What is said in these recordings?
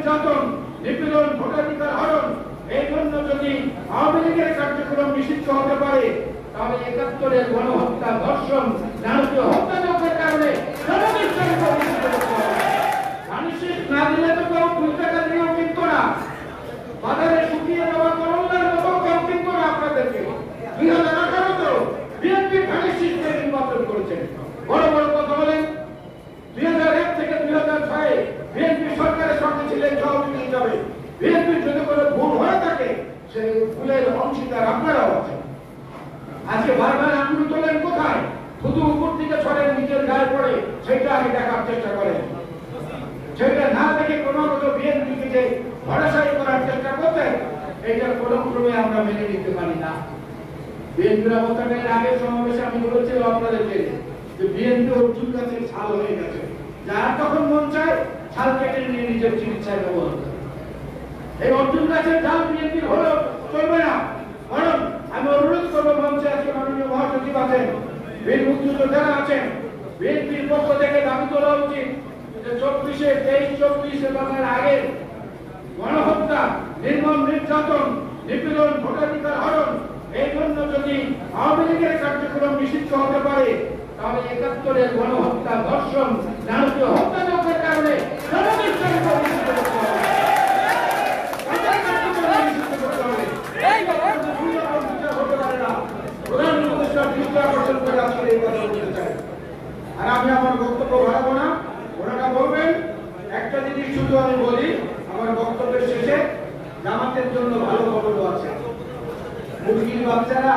নির্যাতন, নিপীড়ন, ভোটাধিকার হরণ, এই জন্য যদি আওয়ামী লীগের কার্যক্রম নিষিদ্ধ হতে পারে, তাহলে একাত্তরের গণহত্যা, ধর্ষণ, নারকীয় হত্যাযজ্ঞের কারণে বাজারে শুকিয়ে দেওয়া করোনার মতো কেউ কিনতো আপনাদেরকে। দুই হাজার আঠারো তো বিএনপি ফ্যানিস্টিসকে নির্বাচন করেছেন বড় বড় কথা বলেন দুই হাজার এক থেকে দুই হাজার ছয়ে বিএনপি সরকারের সঙ্গে ছিলেন সহযোগী হিসাবে বিএনপির যদি কোনো ভুল হয়ে থাকে সেই ভুলের অংশীদার আপনারাও আছেন। আজকে বারবার আঙুল তোলেন কোথায়? শুধু উপর থেকে ছড়ে নিজের গায়ে পড়ে সেটা আমি দেখার চেষ্টা করেন। সেটা না দেখে ক্রমাগত বিএনপিকে যে ভরসাই করার চেষ্টা করতেন এটা কোনো ক্রমে আমরা মেনে নিতে পারি না। বিএনপির অবস্থানের আগের সমাবেশে আমি বলেছিলাম আপনাদেরকে যে বিএনপি অর্জুন গাছের ছাল হয়ে গেছে। যার তখন মন চায়, ছাল কেটে নিয়ে নিজের চিকিৎসায় ব্যবহার করে। এই অর্জুন গাছের ডাল বিএনপির হলেও চলবে না। বরং আমি অনুরোধ করব মঞ্চে আজকে মাননীয় মহাসচিব আছেন বীর মুক্তিযোদ্ধারা আছেন, বিএনপির পক্ষ থেকে দাবি তোলা উচিত যে চব্বিশে, তেইশ চব্বিশ এবং আগে গণহত্যা, নির্মম নির্যাতন, নিপীড়ন, ভোটাধিকার হরণ, এই জন্য যদি আওয়ামী লীগের কার্যক্রম নিষিদ্ধ হতে পারে, তাহলে একাত্তরের গণহত্যা ধর্ষণ, নারকীয় হত্যাযজ্ঞের কারণে জনবিশ্বাস প্রতিষ্ঠিত করতে হবে তাদের কার্যক্রম নিষিদ্ধ করতে হবে। এই ব্যাপারে ভুল রকম বিচার হতে পারে না। প্রধান উপদেষ্টা দৃষ্টি আকর্ষণ করে আজকে এই কথা বলতে চাই। আর আমি আমার বক্তব্য বাড়াবো না। ওনারা বলবেন, একটা জিনিস শুধু আমি বলি, আমার বক্তব্যের শেষে জামাতের জন্য ভালো খবরও আছে। মুরগির বাচ্চারা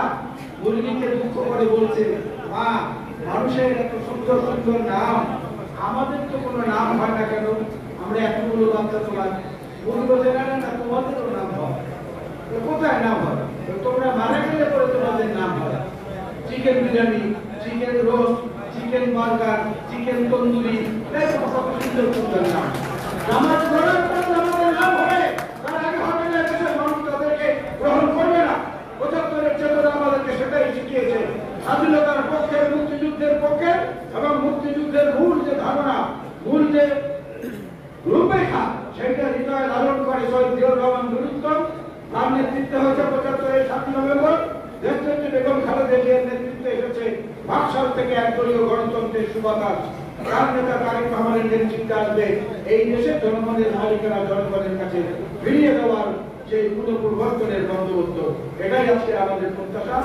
মুরগিকে দুঃখ করে বলছে, মা, মানুষের এত সুন্দর সুন্দর নাম, আমাদের তো কোনো নাম হয় না কেন? আমরা এতগুলো বাচ্চা তোমার মুরগি বলছে না তোমাদেরও নাম হয়। কোথায় নাম হয়? তোমরা মারা গেলে পরে তোমাদের নাম হয়। Chicken biryani, chicken roast chicken burger, chicken tandoori আমার আমাদের নাম। হবে না তাদেরকে গ্রহণ করবে না। আমাদেরকে সেটাই শিখিয়েছে। পক্ষে পক্ষে মুক্তিযুদ্ধের যে ধারণা যে সেটা হৃদয়ে লালন করে শহীদ জিয়াউর রহমান নুরুত্তম তার নেতৃত্বে হয়েছে পঁচাত্তরের সাতই নভেম্বর। থেকে একদলীয় গণতন্ত্রের সুবাতাস। রাজনেতা নেতা তারেক রহমানের নেতৃত্বে আসবে। এই দেশের জনগণের মালিকানা জনগণের কাছে ফিরিয়ে দেওয়ার সেই পুনঃপরিবর্তনের বন্দোবস্ত এটাই আজকে আমাদের প্রত্যাশা।